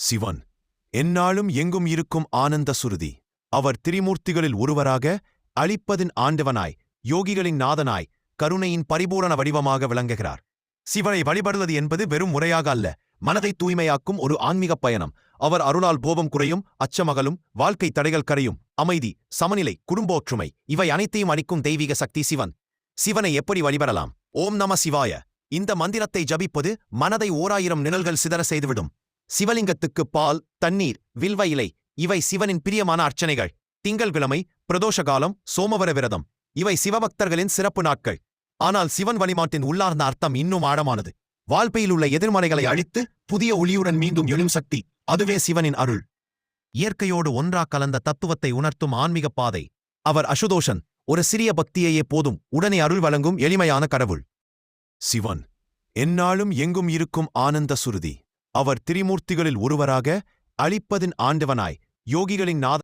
சிவன் எந்நாளும் எங்கும் இருக்கும் ஆனந்த சுருதி. அவர் திரிமூர்த்திகளில் ஒருவராக அளிப்பதின் ஆண்டவனாய் யோகிகளின் நாதனாய் கருணையின் பரிபூரண வடிவமாக விளங்குகிறார். சிவனை வழிபடுவது என்பது வெறும் முறையாக அல்ல மனதை தூய்மையாக்கும் ஒரு ஆன்மீகப் பயணம். அவர் அருளால் கோபம் குறையும் அச்சமகலும் வாழ்க்கை தடைகள் கரையும் அமைதி சமநிலை குடும்ப ஒற்றுமை இவை அனைத்தையும் அளிக்கும் தெய்வீக சக்தி சிவன். சிவனை எப்படி வழிபடலாம்? ஓம் நம சிவாய. இந்த மந்திரத்தை ஜபிப்பது மனதை ஓராயிரம் நிழல்கள் சிதற செய்துவிடும். சிவலிங்கத்துக்கு பால் தண்ணீர் வில்வ இலை இவை சிவனின் பிரியமான அர்ச்சனைகள். திங்கள்கிழமை பிரதோஷ காலம் சோமவர விரதம். இவை சிவபக்தர்களின் சிறப்பு நாட்கள். ஆனால் சிவன் வழிபாட்டின் உள்ளார்ந்த அர்த்தம் இன்னும் ஆழமானது. வாழ்க்கையில் உள்ள எதிர்மறைகளை அழித்து புதிய ஒளியுடன் மீண்டும் எழும் சக்தி அதுவே சிவனின் அருள். இயற்கையோடு ஒன்றா கலந்த தத்துவத்தை உணர்த்தும் ஆன்மீக பாதை. அவர் அசுதோஷன் ஒரு சிறிய பக்தியையே போதும் உடனே அருள் வழங்கும் எளிமையான கடவுள். சிவன் எந்நாளும் எங்கும் இருக்கும் ஆனந்த சுருதி. அவர் திரிமூர்த்திகளில் ஒருவராக அழிப்பதின் ஆண்டவனாய். யோகிகளின் நாத